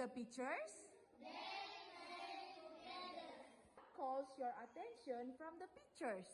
The pictures? Calls your attention from the pictures.